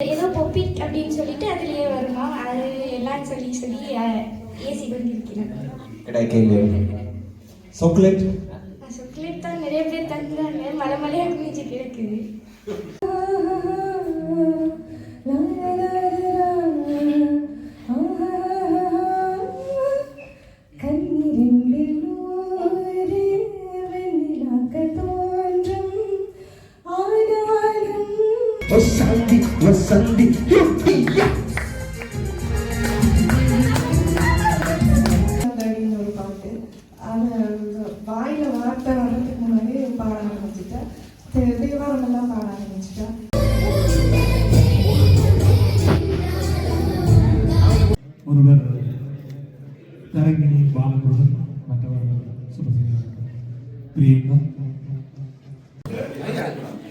ஏதோ பொப்பிட் அப்படின்னு சொல்லிட்டு அதுலயே வருமா அது எல்லாம் சொல்லி சொல்லி ஏசி கொண்டிருக்கிறேன் கிடைக்கல சாக்லேட் சாக்லேட் தான் நிறைய பேர் தந்தாங்க. மலை மலையாக குமிச்சு கிடக்குது.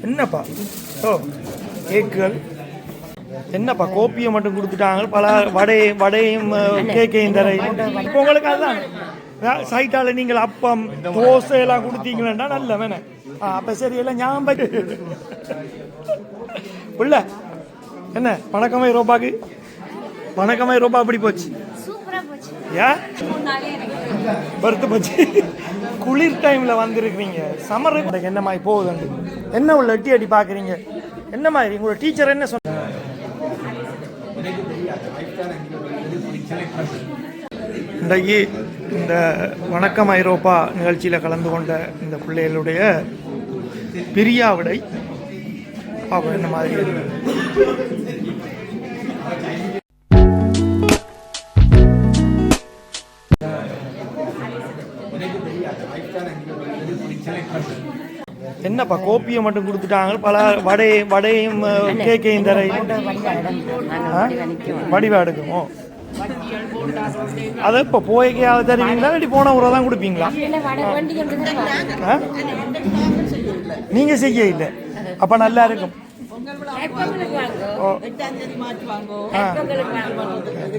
என்னப்பா? ஓ கேக்குகள். என்னப்பா கோப்பியை மட்டும் கொடுத்துட்டாங்க. பல வடை வடையும் அஹ், கேக்கையும் தரையும் இப்போ உங்களுக்கு அதுதான். சைட்டால நீங்கள் அப்பம் தோசை எல்லாம் கொடுத்தீங்களா நல்ல வேணே. ஆ அப்போ சரி எல்லாம் ஞாபகம் உள்ள என்ன? வணக்கமே ரூபாக்கு. வணக்கமே ரூபா அப்படி போச்சு? ஏன் பருத்து போச்சு. குளிர் டைமில் வந்திருக்கிறீங்க. சம்மர் என்ன மாதிரி போகுதுண்டு என்ன உள்ள எட்டி அடி பார்க்குறீங்க? என்ன மாதிரி? உங்களோட டீச்சர் என்ன சொன்ன இன்றைக்கு இந்த வணக்கம் ஐரோப்பா நிகழ்ச்சியில் கலந்து கொண்ட இந்த பிள்ளைகளுடைய பிரியாவிடை பார்ப்போம் என்ன மாதிரி என்னப்பா கோப்பியை மட்டும் கொடுத்துட்டாங்க பல வடை வடையும் கேக்கையும் தரையும் வடிவா எடுக்குமோ அதை இப்போ போய்க்கையாவது தருவீங்களா இல்லாட்டி போன ஊரை தான் கொடுப்பீங்களா? ஆ? செய்ய இல்லை அப்போ நல்லா இருக்கும். ஓ. ஆ.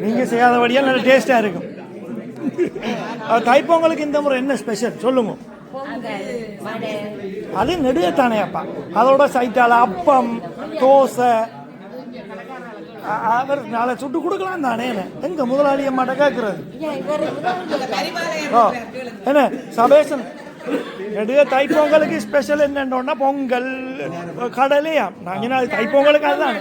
நீங்க செய்யாதபடியா நல்ல டேஸ்டா இருக்கும். அது தைப்பொங்கலுக்கு இந்த முறை என்ன ஸ்பெஷல் சொல்லுங்க. அது நெடுகத்தானே அப்பா அதோட சைட்டால அப்பம் தோசை. அவர் நாளை சுட்டு கொடுக்கலாம் தானே எங்க முதலாளி அம்மாட்ட கேட்கறது ஓ என்ன சபேசன் நெடுக தைப்பொங்கலுக்கு ஸ்பெஷல் என்னன்னா பொங்கல். கடலையா? நாங்கள் தைப்பொங்கலுக்கு அதுதான்.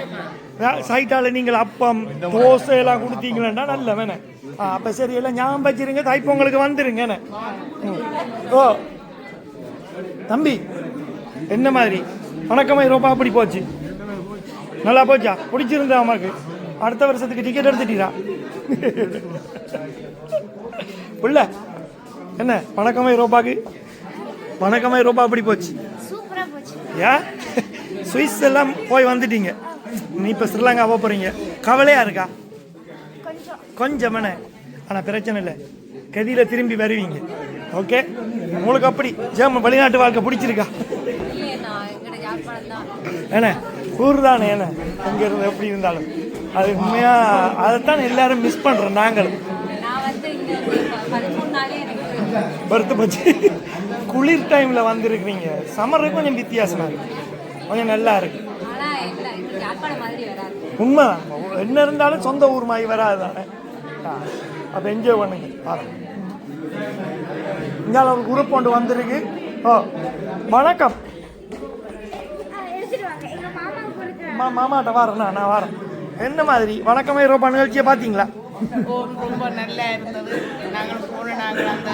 சைட்டால நீங்கள் அப்பம் தோசை எல்லாம் கொடுத்தீங்களா நல்ல வேணே ஆ அப்போ சரி எல்லாம் ஞாபகம் வச்சிருங்க தைப்பொங்கலுக்கு வந்துருங்க ஓ தம்பி என்ன மாதிரி? வணக்கம் ஐரோப்பா அப்படி போச்சு. நல்லா போச்சா? பிடிச்சிருந்தா அம்மாக்கு அடுத்த வருஷத்துக்கு டிக்கெட் எடுத்துட்டீரா? புள்ள என்ன? வணக்கம் ஐரோப்பாக்கு வணக்கம் ஐரோப்பா அப்படி போச்சு. ஏன் சுவிஸ் எல்லாம் போய் வந்துட்டீங்க. நீ இப்போ ஸ்ரீலங்கா போக போகிறீங்க கவலையா இருக்கா? கொஞ்சம். என்ன ஆனால் பிரச்சனை இல்லை. கதியில் திரும்பி வருவீங்க. ஓகே உங்களுக்கு அப்படி ஜெர்மன் வெளிநாட்டு வாழ்க்கை பிடிச்சிருக்கா? என்ன ஊர் தானே என்ன அங்கே இருந்து எப்படி இருந்தாலும். அது உண்மையாக அதைத்தான் எல்லாரும் மிஸ் பண்ணுறோம் நாங்களும். பருத்து போச்சு. குளிர் டைமில் வந்திருக்கிறீங்க. சம்மர் கொஞ்சம் வித்தியாசமாக இருக்கு. கொஞ்சம் நல்லா இருக்கு. உண்மை உண்மைதான். என்ன இருந்தாலும் சொந்த ஊர் மாதிரி வராது தானே அப்போ என்ஜாய் பண்ணுங்க. பார்த்து இங்கே ஒரு குரூப் கொண்டு வந்திருக்கு. ஓ வணக்கம். மா மாமாட்ட வரேன் நான் நான் வரேன். என்ன மாதிரி? வணக்கம் ஐரோப்பா நிகழ்ச்சியை பார்த்தீங்களா? ஓ, ரொம்ப நல்லா இருந்தது. நாங்கள் போன நாங்கள் அந்த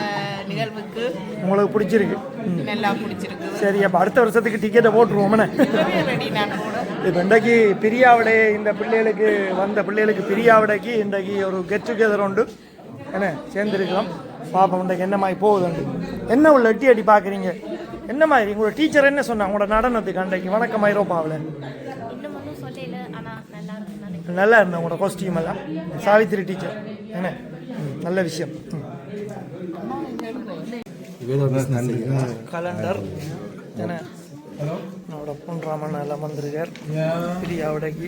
நிகழ்வுக்கு உங்களுக்கு பிடிச்சிருக்கு. நல்லா பிடிச்சிருக்கு. சரி அப்போ அடுத்த வருஷத்துக்கு டிக்கெட்டை போட்டுருவோம்ண்ணே இப்போ இன்றைக்கு பிரியாவிடை இந்த பிள்ளைகளுக்கு வந்த பிள்ளைகளுக்கு பிரியாவிடைக்கு இன்றைக்கு ஒரு கெட் டுகெதர் உண்டு. என்ன சேர்ந்துருக்கலாம் பாப்போம் இன்றைக்கு என்ன மாதிரி போகுதுண்டு என்ன உள்ள எட்டி அடி பார்க்குறீங்க? என்ன மாதிரி? உங்களோட டீச்சர் என்ன சொன்னாங்க உங்களோட நடனத்துக்கு அன்றைக்கு வணக்கம் ஐரோப்பாவில். நல்லா இருக்கு நினைக்கிறேன். நல்லா இருந்தேன் உங்களோட காஸ்டியூம் எல்லாம். சாவித்திரி டீச்சர் என்ன? நல்ல விஷயம். கலண்டர் என்ன? என்னோட பொன் ராமன் எல்லாம் வந்திருக்கார். பிரியாவிடைக்கு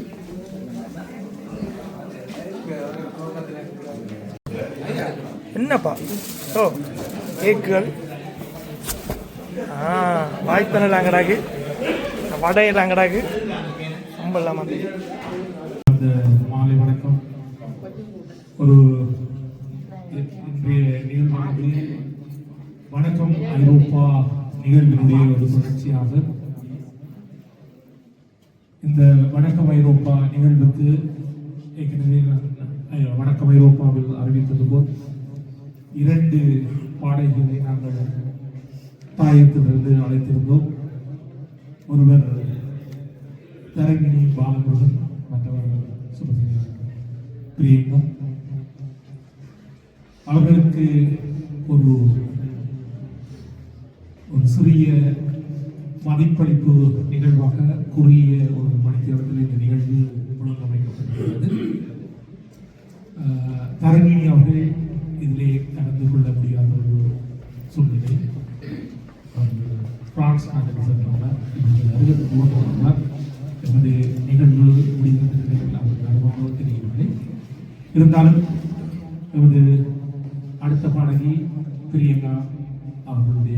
என்னப்பா? ஓ கேக்குகள். ஆ வாய்ப்பெல்லாம் கிடாக்கு வடை கிடாக்கு ரொம்ப இல்லாமல் மாலை வணக்கம். ஒரு நிகழ்வானது வணக்கம் ஐரோப்பா நிகழ்வினுடைய ஒரு தொடர்ச்சியாக. இந்த வணக்கம் ஐரோப்பா நிகழ்வுக்கு ஏற்கனவே வணக்கம் ஐரோப்பாவில் அறிவித்தது போல் இரண்டு பாடல்களை நாங்கள் தாயத்திலிருந்து அழைத்திருந்தோம். ஒருவர் தரங்கிணி பாலமுருகன் மற்றவர்கள் சுபசிங்க பிரியங்கம் அவர்களுக்கு ஒரு ஒரு சிறிய மதிப்பளிப்பு நிகழ்வாக குறுகிய ஒரு மணித்தியாலத்தில் இந்த நிகழ்வு ஒழுங்கமைக்கப்பட்டுள்ளது ஆஹ், தரங்கிணி அவர்கள் இதிலே கலந்து கொள்ள முடியாத ஒரு சூழ்நிலை அவர் பிரான்ஸ் நாட்டுக்கு சென்றுள்ளார் இப்பொழுது அருகத் எமது நிகழ்வு முடிந்த நிலையில் அவர் வருவாரோ தெரியவில்லை இருந்தாலும் நமது அடுத்த பாடகி பிரியங்கா அவர்களுடைய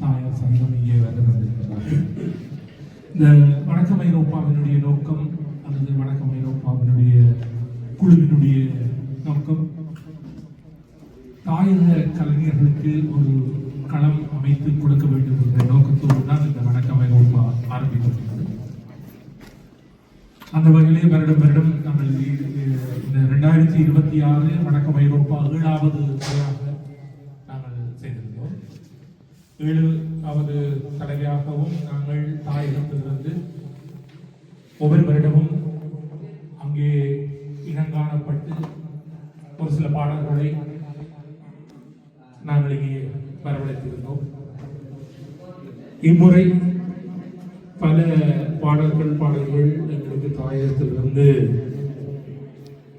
தாயார் சங்கம் இங்கே வந்து வந்திருக்கிறார்கள். இந்த வணக்கம் ஐரோப்பாவினுடைய நோக்கம் அல்லது வணக்கம் ஐரோப்பாவினுடைய குழுவினுடைய நோக்கம் தாயக கலைஞர்களுக்கு ஒரு களம் அமைத்து கொடுக்க வேண்டும் என்ற நோக்கத்தோடு தான் இந்த வணக்கம் ஐரோப்பா ஆரம்பித்தது அந்த வகையிலே வருடம் வருடம் நாங்கள் இந்த ரெண்டாயிரத்தி இருபத்தி ஆறு வணக்கம் ஐரோப்பா ஏழாவது முறையாக நாங்கள் செய்திருந்தோம். ஏழாவது தடவையாகவும் நாங்கள் தாயகத்திலிருந்து ஒவ்வொரு வருடமும் அங்கே இனங்காணப்பட்டு ஒரு சில பாடல்களை நாங்கள் இங்கே வரவழைத்திருந்தோம். இம்முறை பல பாடல்கள் பாடல்கள் தாயகத்திலிருந்து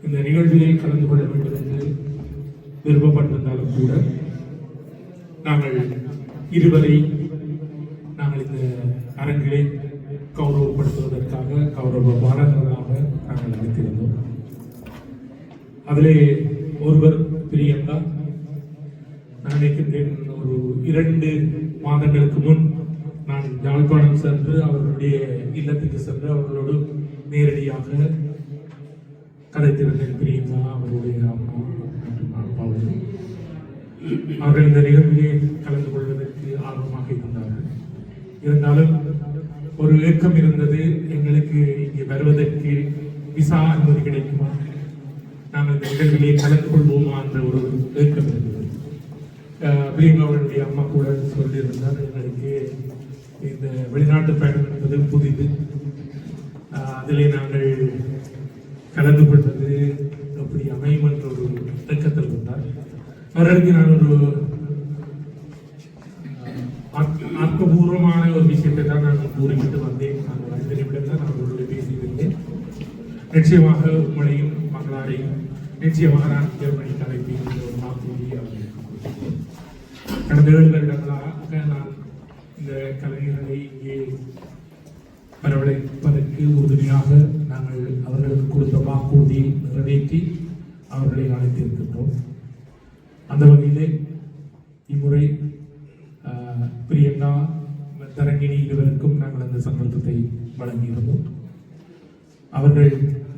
இந்த நிகழ்விலே கலந்து கொள்ள வேண்டும் என்று விருப்பப்பட்டிருந்தாலும் கூட நாங்கள் இருவரை நாங்கள் இந்த அரங்கிலே கௌரவப்படுத்துவதற்காக கௌரவ பாடகர்களாக நாங்கள் அழைத்திருந்தோம். அதிலே ஒருவர் பிரியங்கா நான் நினைக்கின்றேன் ஒரு இரண்டு மாதங்களுக்கு முன் நான் யாழ்ப்பாணம் சென்று அவர்களுடைய இல்லத்துக்கு சென்று அவர்களோடு நேரடியாக கதைத்திருந்தேன் பிரியங்கா அவருடைய அம்மா மற்றும் அப்பாவோடு அவர்கள். இந்த நிகழ்விலே கலந்து கொள்வதற்கு ஆர்வமாக இருந்தார்கள். இருந்தாலும் ஒரு ஏக்கம் இருந்தது எங்களுக்கு இங்கே வருவதற்கு விசா அனுமதி கிடைக்குமா? நாங்கள் இந்த நிகழ்விலே கலந்து கொள்வோமா என்ற ஒரு ஏக்கம் இருந்தது. அஹ் அம்மா கூட சொல்லியிருந்தார் எங்களுக்கு இந்த வெளிநாட்டு பயணம் என்பது புதிது. அதிலே நாங்கள் கலந்து கொள்வது அப்படி அமையும் என்ற ஒரு இயக்கத்தில் இருந்தார் அவர்களுக்கு நான் ஒரு ஆக்கப்பூர்வமான ஒரு விஷயத்தை தான் நான் கூறிவிட்டு வந்தேன். நான் ஐந்து நிமிடம் தான் நான் அவர்களோடு பேசியிருந்தேன். நிச்சயமாக உங்களையும் மகளாரையும் நிச்சயமாக நான் ஜெர்மனிக்கு அழைப்பேன் ஒரு வாக்குறுதி கடந்த ஏழு வருடங்களாக நான் இந்த கலைஞர்களை அவர்களை அழைத்திருக்கின்றோம் அந்த வகையிலே இம்முறை பிரியங்கா தரங்கிணி இருவருக்கும் நாங்கள் அந்த சந்தர்ப்பத்தை வழங்கியிருந்தோம். அவர்கள்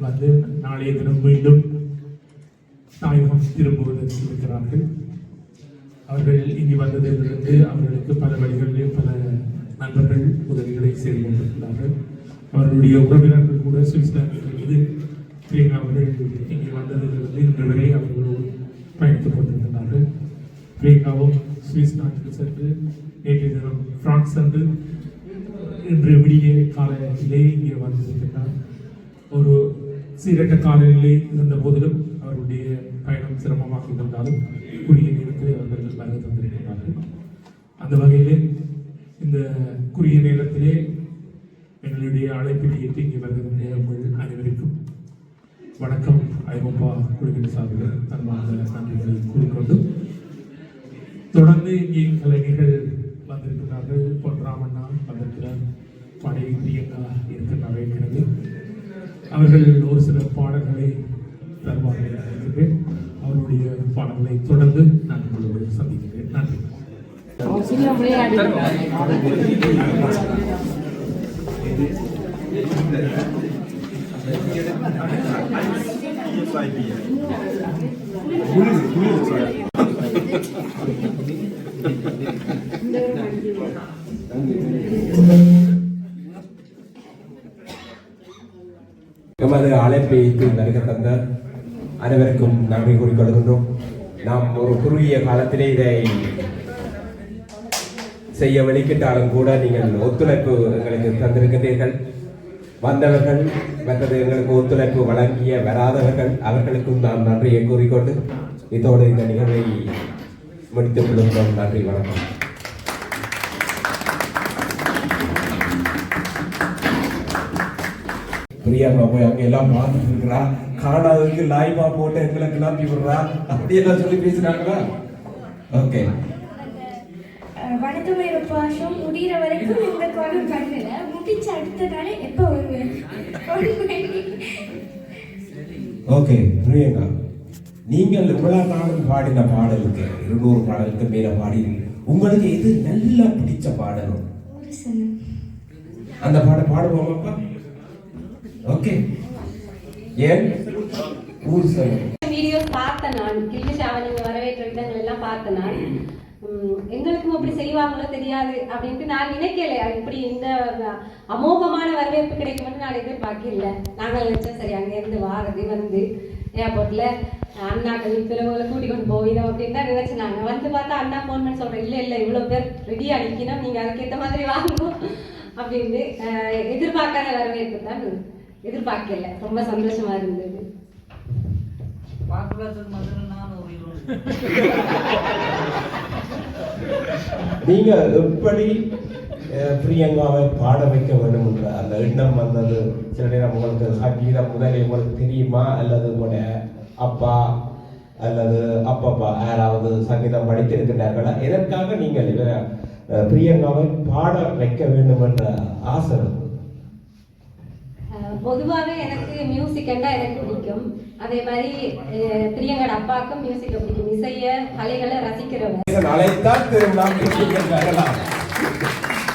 வந்து நாளைய தினம் மீண்டும் தாயகம் திரும்புவதற்கு இருக்கிறார்கள். அவர்கள் இங்கு வந்ததிலிருந்து அவர்களுக்கு பல வழிகளிலே பல நண்பர்கள் உதவிகளை செய்து கொண்டிருக்கிறார்கள். அவர்களுடைய உறவினர்கள் கூட சுவிட்சர்லாந்தில் மீது பிரியங்கா அவர்கள் இங்கே வந்ததிலிருந்து இன்று வரை அவர்களோடு பயணித்துக் கொண்டிருக்கிறார்கள் பிரியங்காவும் சுவிஸ் நாட்டுக்கு சென்று நேற்றைய தினம் பிரான்ஸ் சென்று இன்று விடிய காலையிலே இங்கே வந்திருக்கின்றார் ஒரு சீரற்ற காலநிலை இருந்த போதிலும் அவருடைய பயணம் சிரமமாக இருந்தாலும் குறுகிய நேரத்தில் அவர்கள் வருகை தந்திருக்கிறார்கள். அந்த வகையிலே இந்த குறுகிய நேரத்திலே எங்களுடைய அழைப்பினை ஏற்றி இங்கே வருகின்ற உங்கள் அனைவருக்கும் வணக்கம். ஐரோப்பா குழுவின் சார்பில் தன்மான நன்றிகளை கூறிக்கொண்டு தொடர்ந்து இங்கே கலைஞர்கள் வந்திருக்கிறார்கள். பொன்ராமண்ணா வந்திருக்கிறார். படை பிரியங்கா இருக்கின்றார் ஏற்கனவே. அவர்கள் ஒரு சில பாடல்களை தருவார்கள் நினைக்கிறேன். அவருடைய பாடல்களை தொடர்ந்து நான் உங்களோடு சந்திக்கிறேன். நன்றி. எமது அழைப்பை ஏற்று வருக தந்த அனைவருக்கும் நன்றி கூறிக்கொள்கின்றோம் நாம் ஒரு குறுகிய காலத்திலே இதை செய்ய வெளிக்கிட்டாலும் கூட நீங்கள் ஒத்துழைப்பு எங்களுக்கு தந்திருக்கிறீர்கள் வந்தவர்கள் மற்றது எங்களுக்கு ஒத்துழைப்பு வழங்கிய வராதவர்கள் அவர்களுக்கும் நாம் நன்றியை கூறிக்கொண்டு இதோடு இந்த நிகழ்வை முடித்துக் கொள்கிறோம் நன்றி வணக்கம். பிரியாமா போய் அங்க எல்லாம் பார்த்துட்டு இருக்கிறா காணாததுக்கு லாய்மா போட்டு எங்களுக்கு எல்லாம் விடுறா. அப்படியெல்லாம் சொல்லி பேசுறாங்களா? ஓகே. வணக்கம் பாஷம் முடிகிற வரைக்கும் இந்த குரல் பண்ணல முடிச்ச அடுத்த நாள் எப்போ வருவேன் ஓகே பிரியங்கா. நீங்கள் இவ்வளவு நாளும் பாடின பாடலுக்கு இருநூறு பாடலுக்கு மேல பாடி உங்களுக்கு எது நல்லா பிடிச்ச பாடலும் சனம் அந்த பாட பாடுவோமாப்பா ஓகே. ஏன்? ஊர் சொல்லுங்க வீடியோஸ் பார்த்தேன் நான் கில்மிஷாவை நீங்க வரவேற்ற விதங்கள் எல்லாம் பார்த்தேன் நான். எங்களுக்கும் அப்படி செய்வாங்களோ தெரியாது அப்படின்ட்டு நான் நினைக்கல. இப்படி இந்த அமோகமான வரவேற்பு கிடைக்கும்னு நான் எதிர்பார்க்கல. நாங்கள் நினைச்சோம் சரி அங்கேருந்து வாரது வந்து ஏர்போர்ட்ல அண்ணாக்கள் பிறகுகளை கூட்டி கொண்டு போயிடும் அப்படின்னு தான் நினைச்சாங்க வந்து பார்த்தா அண்ணா ஃபோன் பண்ணி சொல்றேன் இல்ல இல்ல இவ்வளவு பேர் ரெடியாக அடிக்கணும் நீங்க அதுக்கேற்ற மாதிரி வாங்கணும். அப்படின்னு எதிர்பார்க்காத வரவேற்பு தான் எதிர்பார்க்கல. ரொம்ப சந்தோஷமா இருந்தது. நீங்க எப்படி பிரியங்காவை பாட வைக்க வேண்டும் என்ற அந்த எண்ணம் வந்தது? சில நேரம் உங்களுக்கு சங்கீதம் முதலே உங்களுக்கு தெரியுமா? அல்லது உங்களுடைய அப்பா அல்லது அப்பப்பா யாராவது சங்கீதம் படித்திருக்கிறார்களா? எதற்காக நீங்கள் பிரியங்காவை பாட வைக்க வேண்டும் என்ற ஆசை? பொதுவாகவே எனக்கு மியூசிக் எனக்கு பிடிக்கும். அதே மாதிரி பிரியங்கட அப்பாவுக்கும் மியூசிக் பிடிக்கும். இசைய கலைகளை ரசிக்கிறவங்க. நீங்கள் அழைத்தால்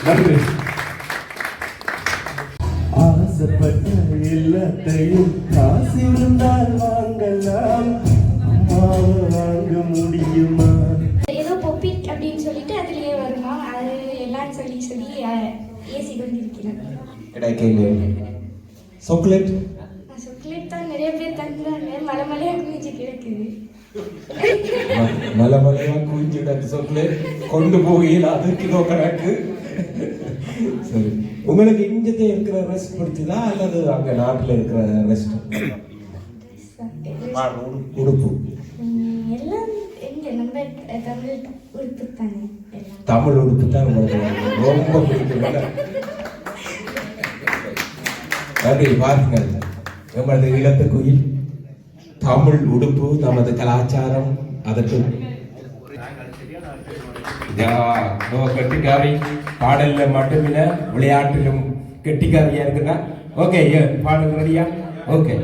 நன்றி ஆசைப்பட்ட எல்லாத்தையும் காசு இருந்தால் வாங்கலாம். வாங்க முடியுமா? ஏதோ பொப்பிட் அப்படின்னு சொல்லிட்டு அதுலயே வருமா? அது எல்லாம் சொல்லி சொல்லி ஏசி கொண்டிருக்கிறேன் கிடைக்கல சாக்லேட் தான் நிறைய பேர் தந்தாங்க மலை மலையா குமிச்சு கிடக்குது மலை மலையா குவிஞ்சிட சாக்லேட் கொண்டு போகையில் அது கிலோ கணக்கு சரி உங்களுக்கு இங்கத்தை இருக்கிற ரெஸ்ட் பிடிச்சதா அல்லது அங்க நாட்டுல இருக்கிற ரெஸ்ட் உடுப்பு தமிழ் உடுப்பு தான் உங்களுக்கு ரொம்ப பிடிக்கும் நன்றி பாருங்கள் எமது இளத்து குயில் தமிழ் உடுப்பு நமது கலாச்சாரம் அதற்கு யா, கெட்டிக்காரி. பாடல்ல மட்டுமில்ல விளையாட்டிலும் கெட்டிக்காரியா இருக்குன்னா ஓகே பாடல் ரெடியா ஓகே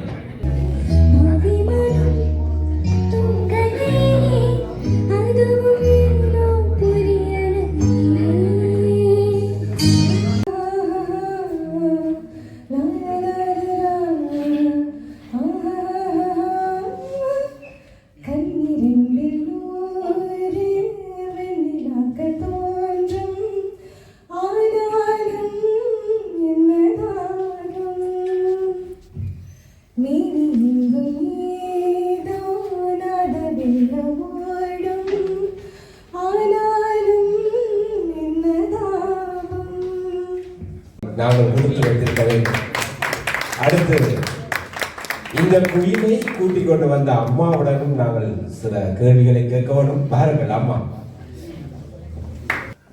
சில கேள்விகளை கேட்க வேண்டும் பாருங்கள். ஆமா.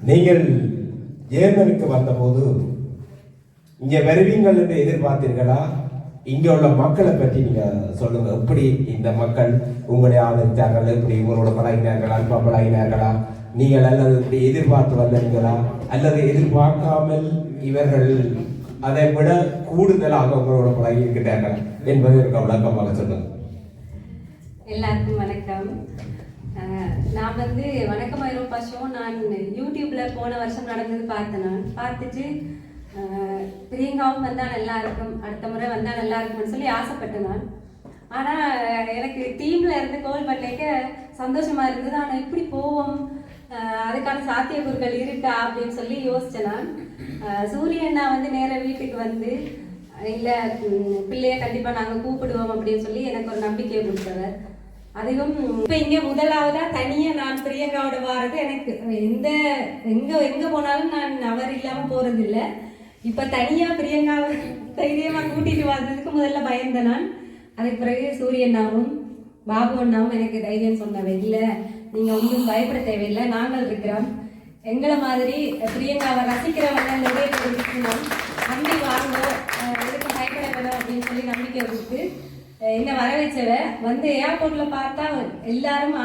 நீங்கள் ஜேர்மனிக்கு வந்தபோது இங்க வருவீங்கள் என்று எதிர்பார்த்தீர்களா? இங்க உள்ள மக்களை பற்றி நீங்க சொல்லுங்க. எப்படி இந்த மக்கள் உங்களை ஆதரித்தார்கள்? எப்படி உங்களோட பழகினார்கள்? அன்பா பழகினார்களா நீங்கள் அல்லது இப்படி எதிர்பார்த்து வந்தீங்களா அல்லது எதிர்பார்க்காமல் இவர்கள் அதை விட கூடுதலாக உங்களோட பழகி இருக்கிறார்கள் என்பதை விளக்கமாக சொல்லுங்க. எல்லாருக்கும் வணக்கம். நான் வந்து வணக்கம் ஐரோப்பா ஷோ நான் யூடியூப்ல போன வருஷம் நடந்தது பார்த்தேன் நான். பார்த்துட்டு பிரியங்காவும் வந்தால் நல்லா இருக்கும். அடுத்த முறை வந்தால் நல்லா இருக்கும்னு சொல்லி ஆசைப்பட்டேன் நான். ஆனால் எனக்கு டீமில் இருந்து கோல் பண்ணிக்க சந்தோஷமா இருந்தது. ஆனால் எப்படி போவோம். அதுக்கான சாத்தியக்கூறுகள் இருக்கா அப்படின்னு சொல்லி யோசிச்சேன் நான். சூரியண்ணா வந்து நேராக வீட்டுக்கு வந்து இல்லை பிள்ளைய கண்டிப்பாக நாங்கள் கூப்பிடுவோம் அப்படின்னு சொல்லி எனக்கு ஒரு நம்பிக்கையை கொடுத்தவர். அதுவும் இப்போ இங்கே முதலாவதா தனியாக நான் பிரியங்காவோட வாரது எனக்கு எந்த எங்கே எங்கே போனாலும் நான் அவர் இல்லாமல் போகிறதில்ல இப்போ தனியாக பிரியங்காவை தைரியமாக கூட்டிட்டு வந்ததுக்கு முதல்ல பயந்தேன் நான். அதுக்கு பிறகு சூரியண்ணாவும் பாபு அண்ணாவும் எனக்கு தைரியம் சொன்னவை இல்லை நீங்கள் ஒன்றும் பயப்பட தேவையில்லை நாங்கள் இருக்கிறோம். எங்களை மாதிரி பிரியங்காவை ரசிக்கிறவங்க நிறைய பேர் இருக்கணும் நம்பி வாங்க எதுக்கு பயப்பட வேணும் அப்படின்னு சொல்லி நம்பிக்கை கொடுத்து என்னை வர வச்சவ வந்து ஏர்போர்ட்ல பார்த்தா எல்லாரும்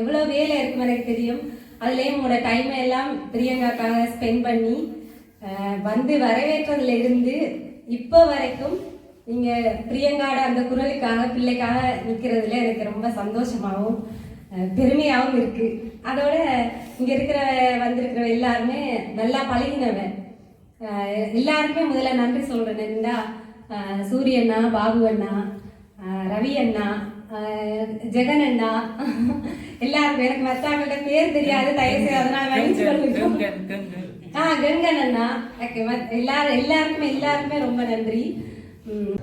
எவ்வளோ வேலை இருக்கும் எனக்கு தெரியும். அதுலேயும் உங்களோட டைமை எல்லாம் பிரியங்காக்காக ஸ்பெண்ட் பண்ணி வந்து வரவேற்றதுல இருந்து இப்போ வரைக்கும் நீங்கள் பிரியங்காட அந்த குரலுக்காக பிள்ளைக்காக நிற்கிறதுல எனக்கு ரொம்ப சந்தோஷமாகவும் பெருமையாகவும் இருக்கு. அதோட இங்கே இருக்கிற வந்திருக்கிற எல்லாருமே நல்லா பழகினவன் எல்லாருக்குமே முதல்ல நன்றி சொல்கிறேன் என்னண்டா அஹ் சூரிய அண்ணா பாபு அண்ணா ரவி அண்ணா ஜெகன் அண்ணா எல்லாருக்கும் எனக்கு மற்றவங்கள்ட்ட பேர் தெரியாது தயவு செய்து அதனால. ஆ கங்கன் அண்ணா ஓகே எல்லாரும் எல்லாருக்குமே எல்லாருக்குமே ரொம்ப நன்றி. உம்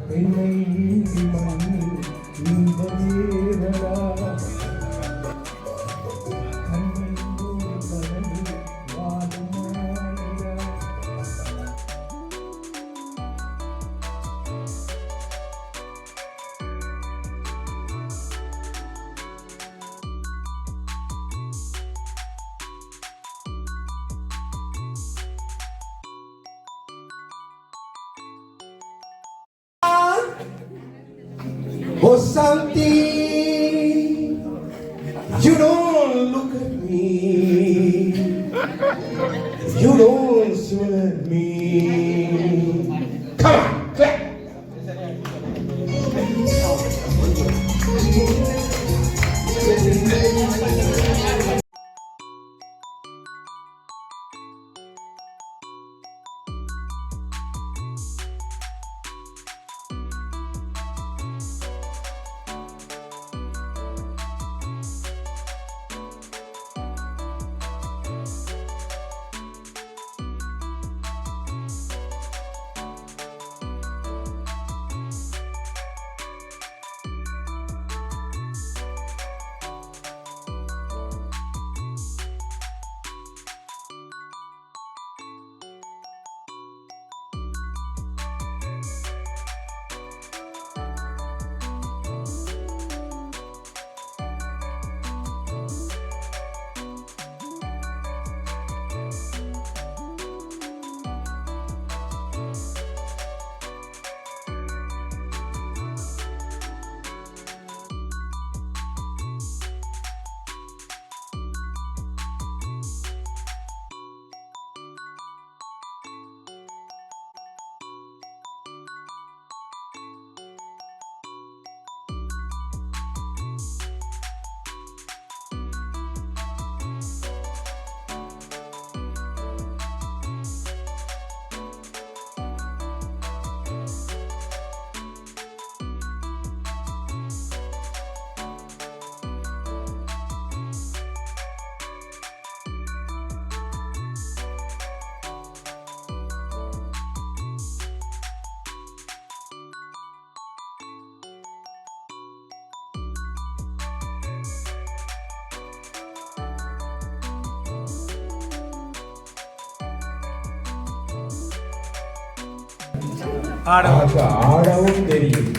ஆடவும். தெரியும்.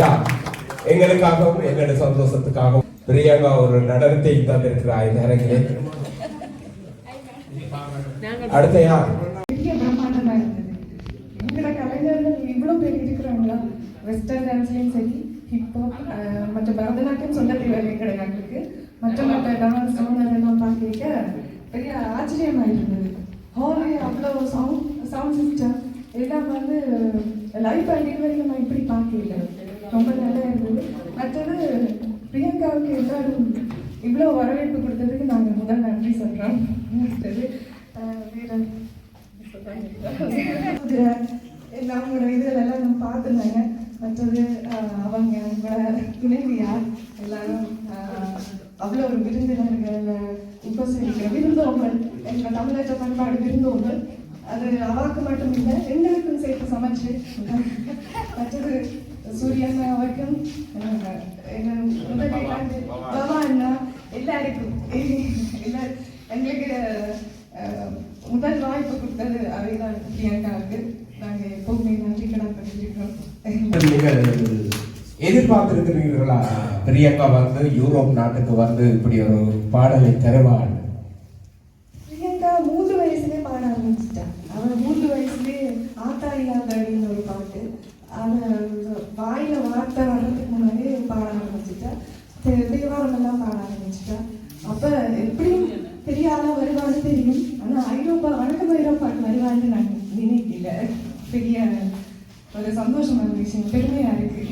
யா எங்களுக்காகவும் எங்களுடைய சந்தோஷத்துக்காகவும் பிரியங்கா ஒரு நடனத்தை தந்திருக்கிறார் இந்த அரங்கிலே அடுத்த யார் பெரிய பிரம்மாண்டமா இருந்தது. எங்களோட கலைஞர்கள் இவ்வளோ பேர் இருக்கிறாங்களா? வெஸ்டர்ன் டான்ஸ்லையும் சரி ஹிப்ஹாப் மற்ற பரதநாட்டியம் சொல்ல தேவையில்லை கிடையாதுக்கு மற்ற மற்ற டான்ஸ் எல்லாம் பார்க்க பெரிய ஆச்சரியமா இருந்தது ஹாலே அவ்வளோ சவுண்ட் சவுண்ட் சிஸ்டம் எல்லாம் வந்து லைவ் டெலிவரி நம்ம இப்படி பார்க்கல. ரொம்ப நல்லா இருந்தது. மற்றது பிரியங்காவுக்கு எல்லாரும் இவ்வளோ வரவேற்பு கொடுத்ததுக்கு நாங்கள் முதல் நன்றி சொல்கிறோம் அடுத்தது அஹ், வேற சொல்றாங்க? குதிரை எல்லாம் நான் பார்த்துருந்தாங்க. மற்றது அவங்க உங்களோட துணைவியார் எல்லாரும் அவ்வளோ ஒரு விருந்தினர்கள் உபசரிக்கிற விருந்தோம்பல் எங்கள் தமிழக பண்பாடு விருந்தோம்பல். அது அவாக்கு மட்டும் இல்லை எங்களுக்கும் சேர்த்து சமைச்சு மற்றது சூரியன் அவருக்கும் ஆஹ், என்ன முதல் பவா அண்ணா எல்லாருக்கும் எல்லா எங்களுக்கு முதல் வாய்ப்பு கொடுத்தது அவைதான் பிரியங்காவுக்கு. நாங்கள் எப்பவுமே நன்றி கடன் பண்ணிருக்கோம் நீங்கள் எதிர்பார்த்திருக்கிறீர்களா? பிரியங்கா வந்து யூரோப் நாட்டுக்கு வந்து இப்படி ஒரு பாடலை தருவாள் பிரியங்கா மூன்று வயசுலயே பாட ஆரம்பிச்சிட்டா அவன் மூன்று வயசுலயே ஆத்தா இல்லாதடின்னு ஒரு பாட்டு அவன் வாயில வார்த்தை வர்றதுக்கு முன்னாடியே பாட ஆரம்பிச்சிட்டா தே- தேவாரம் எல்லாம் பாட ஆரம்பிச்சிட்டா அப்ப எப்படியும் பெரிய ஆளா வருவான்னு தெரியும் ஆனா ஐரோப்பா வணக்கம் ஐரோப்பாக்கு வருவான்னு நான் நினைக்கல பெரிய ஒரு சந்தோஷமான விஷயம் பெருமையா இருக்கு.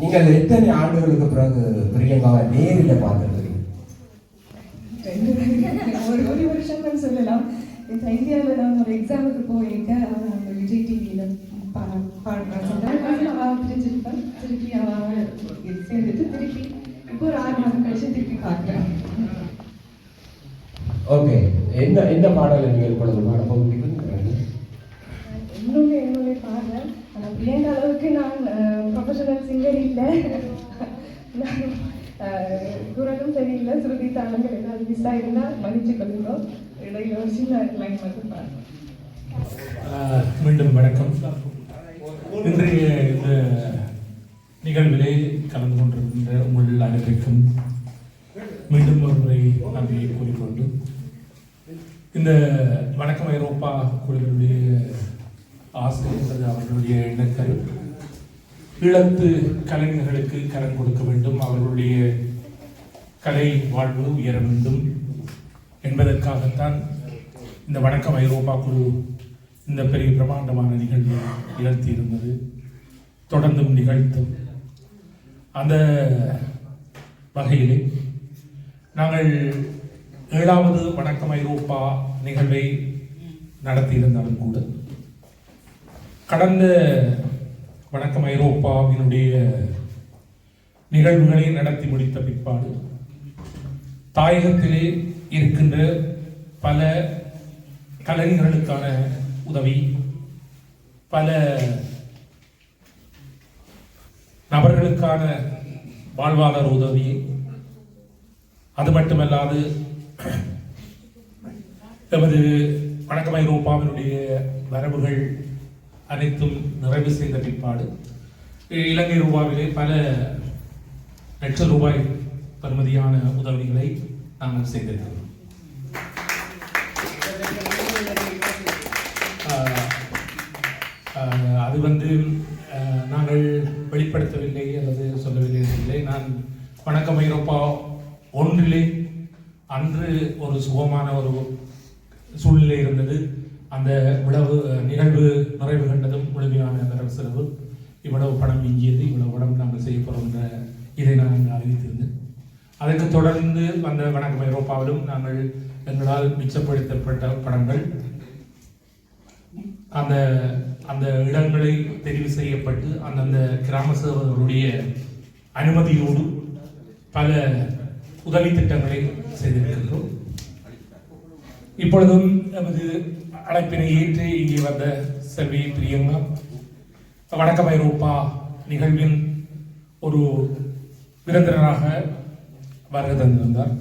நீங்கள் எத்தனை ஆண்டுகளுக்கு பிறகு பிரியங்காவை நேரில் பார்த்துருக்கிறீங்க ரெண்டு ஒரு ஒரு வருஷம்னு சொல்லலாம். இப்போ இந்தியாவில் நான் ஒரு எக்ஸாமுக்கு போயிருக்கேன் அந்த விஜய் டிவியில் பாடுறான் பிரிஞ்சிருப்பேன் திருப்பி அவள் சேர்ந்துட்டு திருப்பி இப்போ ஒரு ஆறு மாதம் கழிச்சு திருப்பி பார்க்குறேன் ஓகே. என்ன என்ன பாடலை நீங்கள் இப்பொழுது பாட இன்னொன்று பாடுறேன் அளவுக்கு நான் ப்ரொஃபஷனல் சிங்கர் இல்லை? நான் குரலும் சரியில்லை. சுருதி தாளங்கள் ஏதாவது மிஸ் ஆகிருந்தால் மன்னிச்சு கொள்ளுங்க. இடையில ஒரு சின்ன லைன் மட்டும் மீண்டும் வணக்கம். இன்றைய இந்த நிகழ்விலே கலந்து கொண்டிருக்கின்ற உங்கள் அனைவருக்கும் மீண்டும் ஒரு முறை நன்றியை கூறிக்கொண்டு இந்த வணக்கம் ஐரோப்பா குழுவினுடைய ஆசை என்பது அவர்களுடைய எண்ணக்கரு இழத்து கலைஞர்களுக்கு கரம் கொடுக்க வேண்டும் அவர்களுடைய கலை வாழ்வு உயர வேண்டும் என்பதற்காகத்தான் இந்த வணக்கம் ஐரோப்பா குழு இந்த பெரிய பிரமாண்டமான நிகழ்வு நிகழ்த்தியிருந்தது தொடர்ந்தும் நிகழ்த்தும். அந்த வகையிலே நாங்கள் ஏழாவது வணக்கம் ஐரோப்பா நிகழ்வை நடத்தியிருந்தாலும் கூட கடந்த வணக்கம் ஐரோப்பாவினுடைய நிகழ்வுகளை நடத்தி முடித்த பிற்பாடு தாயகத்திலே இருக்கின்ற பல கலைஞர்களுக்கான உதவி பல நபர்களுக்கான வாழ்வாதார உதவி அது மட்டுமல்லாது எமது வணக்கம் ஐரோப்பாவினுடைய வரவுகள் அனைத்தும் நிறைவு செய்த பிற்பாடு இலங்கை ரூபாவிலே பல லட்சம் ரூபாய் பெறுமதியான உதவிகளை நாங்கள் செய்திருக்கிறோம். அது வந்து நாங்கள் வெளிப்படுத்தவில்லை அல்லது சொல்லவில்லை இல்லை. நான் வணக்கம் ஐரோப்பா ஒன்றிலே அன்று ஒரு சுகமான ஒரு சூழ்நிலை இருந்தது. அந்த விளவு நிகழ்வு நிறைவு கண்டதும் முழுமையான வரவு செலவு. இவ்வளவு பணம் இங்கியது இவ்வளவு உடம்பு நாங்கள் செய்ய போகிறோம் என்ற இதை நான் இங்கே அறிவித்திருந்தேன். அதற்கு தொடர்ந்து வந்த வணக்கம் ஐரோப்பாவிலும் நாங்கள் எங்களால் மிச்சப்படுத்தப்பட்ட படங்கள் அந்த அந்த இடங்களை தெரிவு செய்யப்பட்டு அந்தந்த கிராம சேவகர்களுடைய அனுமதியோடு பல உதவி திட்டங்களை செய்திருக்கின்றோம். இப்பொழுதும் நமது அழைப்பினை ஏற்று இங்கே வந்த செல்வி பிரியங்கா வணக்கம் ஐரோப்பா நிகழ்வின் ஒரு விருந்தினராக வருகை தந்திருந்தார்